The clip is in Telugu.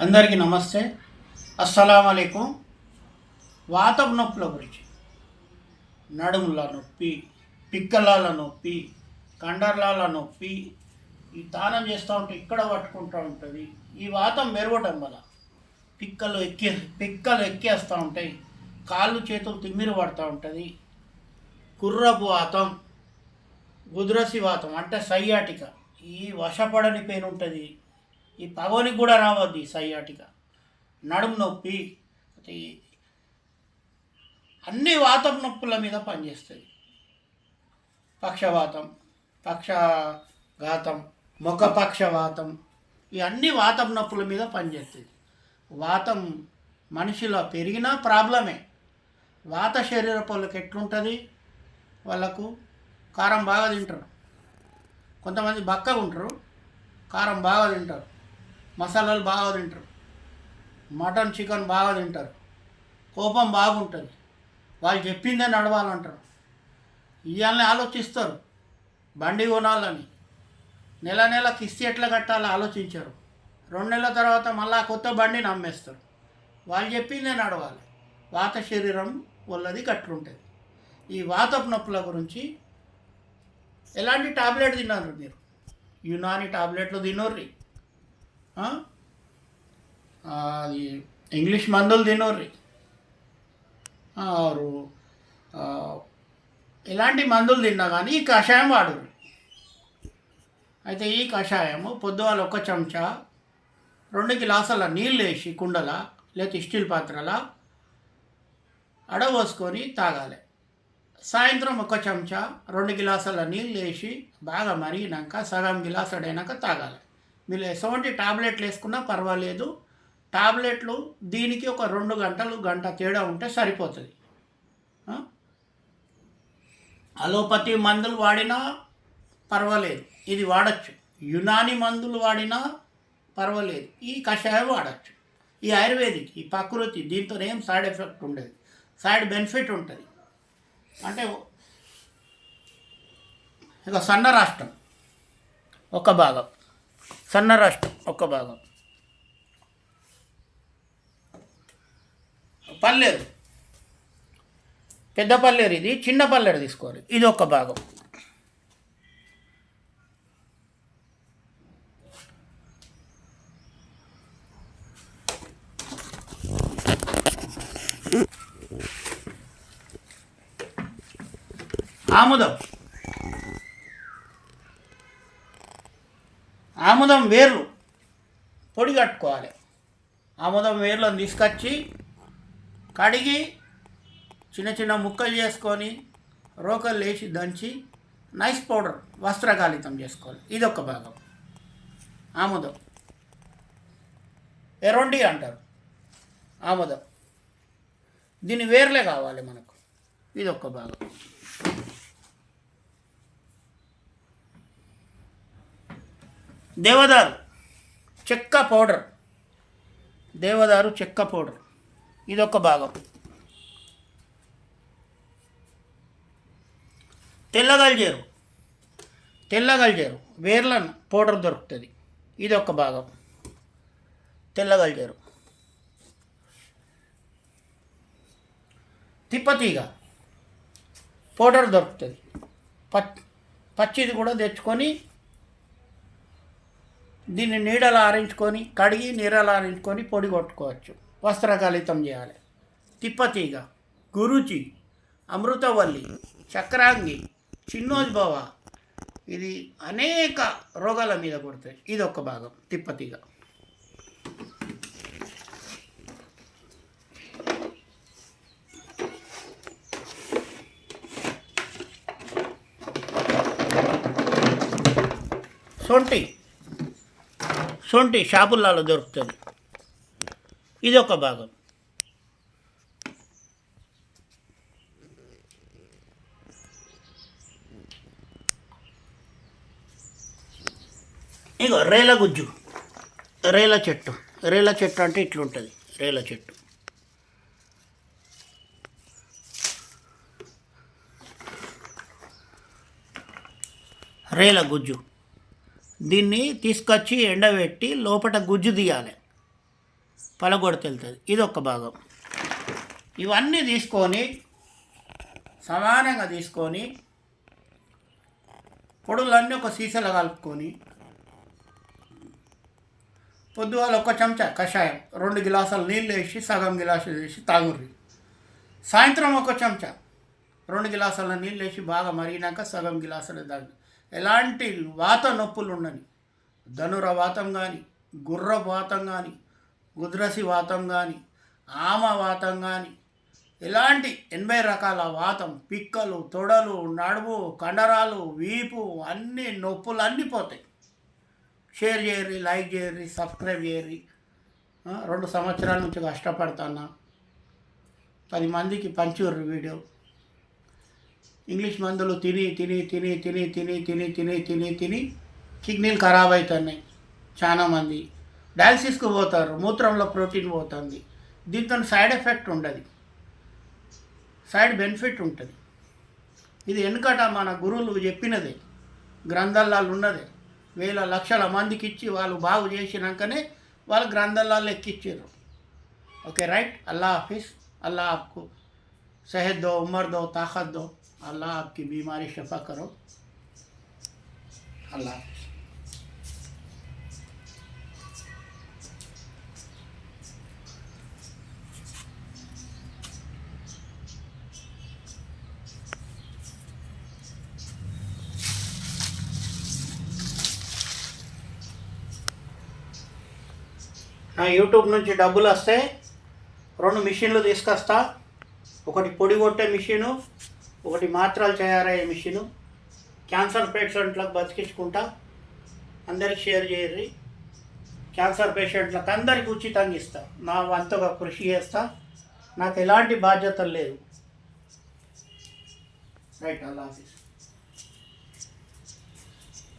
అందరికీ నమస్తే. అస్సలం అయికం వాతం నొప్పుల గురించి. నడుముల నొప్పి పిక్కలాల నొప్పి కండర్లాల నొప్పి ఈ దానం చేస్తూ ఉంటే ఇక్కడ పట్టుకుంటూ ఉంటుంది. ఈ వాతం మెరవటం వల్ల పిక్కలు ఎక్కి పిక్కలు ఎక్కేస్తూ ఉంటాయి. కాళ్ళు చేతులు తిమ్మిరి పడుతూ ఉంటుంది. కుర్రపు వాతం గుద్రసి వాతం అంటే సయ్యాటిక ఈ వశపడని పెయిన్ ఉంటుంది ఈ పగోనికి కూడా రావద్దు ఈ సయాటిక. నడుము నొప్పి అన్ని వాతం నొప్పుల మీద పనిచేస్తుంది. పక్షవాతం పక్షఘాతం ముఖపక్షవాతం ఇవన్నీ ఈ అన్ని వాతం నొప్పుల మీద పనిచేస్తుంది. వాతం మనిషిలో పెరిగినా ప్రాబ్లమే. వాత శరీర పళ్ళకి ఎట్లుంటుంది? వాళ్ళకు కారం బాగా తింటారు. కొంతమంది బక్కగా ఉంటారు కారం బాగా తింటారు. మసాలాలు బాగా తింటారు. మటన్ చికెన్ బాగా తింటారు. కోపం బాగుంటుంది. వాళ్ళు చెప్పిందే నడవాలంటారు. ఇవన్నీ ఆలోచిస్తారు. బండి కొనాలని. నెల నెల కిస్తి ఎట్లా కట్టాలో ఆలోచించారు. రెండు నెలల తర్వాత మళ్ళా కొత్త బండిని అమ్మేస్తారు. వాళ్ళు చెప్పిందే నడవాలి. వాత శరీరం వల్లది గట్లుంటుంది ఈ వాతపు నొప్పుల గురించి ఎలాంటి టాబ్లెట్ తిన్నారు మీరు? యునాని టాబ్లెట్లు తినోర్రి. అది ఇంగ్లీష్ మందులు తినోర్రి. ఆరు ఎలాంటి మందులు తిన్నా కానీ ఈ కషాయం వాడరు అయితే ఈ కషాయము పొద్దుగాల ఒక చెంచా రెండు గ్లాసుల నీళ్ళు వేసి కుండల లేకపోతే స్టీల్ పాత్రల అడవోసుకొని తాగాలి. సాయంత్రం ఒక చెంచా రెండు గ్లాసుల నీళ్ళు వేసి బాగా మరిగినాక సగం గిలాస్ అడైనాక తాగాలి. మీరు ఎటువంటి టాబ్లెట్లు వేసుకున్నా పర్వాలేదు. టాబ్లెట్లు దీనికి ఒక రెండు గంటలు గంట తేడా ఉంటే సరిపోతుంది. అలోపతి మందులు వాడినా పర్వాలేదు. ఇది వాడచ్చు. యునాని మందులు వాడినా పర్వాలేదు. ఈ కషాయం వాడచ్చు. ఈ ఆయుర్వేదిక్ ఈ ప్రకృతి దీంతో ఏం సైడ్ ఎఫెక్ట్ ఉండదు. సైడ్ బెనిఫిట్ ఉంటుంది. అంటే ఇక సన్న రాష్ట్రం ఒక భాగం. సన్న రాష్ట్రం ఒక భాగం. పల్లేరు. పెద్ద పల్లేరు ఇది చిన్న పల్లేరు తీసుకోవాలి. ఇది ఒక భాగం. ఆముదం. ఆముదం వేర్లు పొడి కట్టుకోవాలి. ఆముదం వేర్లను తీసుకొచ్చి కడిగి చిన్న చిన్న ముక్కలు చేసుకొని రోకలు వేసి దంచి నైస్ పౌడర్ వస్త్రకాలితం చేసుకోవాలి. ఇదొక భాగం. ఆముదం. ఎరొండి అంటారు? ఆముదం. దీని వేర్లే కావాలి మనకు. ఇది ఒక భాగం. దేవదారు చెక్క పౌడర్. దేవదారు చెక్క పౌడర్. ఇదొక భాగం. తెల్లగల్జేరు. తెల్లగల్జేరు. వేర్లను పౌడర్ దొరుకుతుంది. ఇది ఒక భాగం. తెల్లగల్జేరు. తిప్పతీగ. పౌడర్ దొరుకుతుంది. పచ్చి పచ్చిది కూడా తెచ్చుకొని దీన్ని నీడలు ఆరించుకొని కడిగి నీడలు ఆరించుకొని పొడి కొట్టుకోవచ్చు. వస్త్రకలితం చేయాలి. తిప్పతీగ గురుచి అమృతవల్లి చక్రాంగి చిన్నోజ్భవ. ఇది అనేక రోగాల మీద కొడతాయి. ఇది ఒక భాగం తిప్పతీగ. సొంటి. సొంటి షాపులలో దొరుకుతుంది. ఇది ఒక భాగం. ఇగో రేల గుజ్జు. రేల చెట్టు. రేల చెట్టు అంటే ఇట్లుంటుంది. రేల చెట్టు. రేల గుజ్జు. దీన్ని తీసుకొచ్చి ఎండబెట్టి లోపల గుజ్జు తీయాలి. పలగొడతెళ్తుంది. ఇది ఒక భాగం. ఇవన్నీ తీసుకొని సమానంగా తీసుకొని పొడులన్నీ ఒక సీసాలో కలుపుకొని పొద్దుగాల ఒక చెంచా కషాయం రెండు గిలాసాలు నీళ్ళు వేసి సగం గిలాసులు వేసి తాగుర్రి. సాయంత్రం ఒక చెంచా రెండు గిలాసాల నీళ్ళు వేసి బాగా మరిగినాక సగం గిలాసులు తాగి ఎలాంటి వాత నొప్పులు ఉండని ధనుర వాతం కానీ గుర్ర వాతం కానీ గుద్రసి వాతం కానీ ఆమ వాతం కానీ ఇలాంటి ఎనభై రకాల వాతం పిక్కలు తొడలు నడుము కండరాలు వీపు అన్ని నొప్పులు అన్నీ పోతాయి. షేర్ చేయర్రి లైక్ చేయర్రి సబ్స్క్రైబ్ చేయరి రెండు సంవత్సరాల నుంచి కష్టపడుతున్నా. పది మందికి పంచుర్రి వీడియో. ఇంగ్లీష్ మందులు తిని తిని తిని తిని తిని తిని తిని తిని తిని కిడ్నీలు ఖరాబ్ అవుతున్నాయి చాలామంది డయాలసిస్కు పోతారు మూత్రంలో ప్రోటీన్ పోతుంది. దీంతో సైడ్ ఎఫెక్ట్ ఉండదు. సైడ్ బెనిఫిట్ ఉంటుంది. ఇది వెనుకట మన గురువులు చెప్పినదే గ్రంథాలలో ఉన్నదే. వేల లక్షల మందికి ఇచ్చి వాళ్ళు బాగు చేసినాకనే వాళ్ళు గ్రంథాలలో ఎక్కిచ్చారు. Okay right? అల్లా హాఫీస్ అల్లా ఆప్కు సెహద్దో ఉమర్దో తాహద్దో अल्लाह आपकी बीमारी शफा करो अल्लाह हाफिज నా యూట్యూబ్ నుంచి డబ్బులు వస్తే రెండు మిషన్లు తీసుకొస్తా ఒకటి పొడి కొట్టే మిషను ఒకటి మాత్రలు తయారయ్యే మిషను. క్యాన్సర్ పేషెంట్లకు బతికించుకుంటా. అందరికి షేర్ చేయర్రి క్యాన్సర్ పేషెంట్లకు అందరికి ఉచితంగా ఇస్తా. నా వంతగా కృషి చేస్తా. నాకు ఎలాంటి బాధ్యతలు లేవు. రైట్ అల్లా హాఫీస్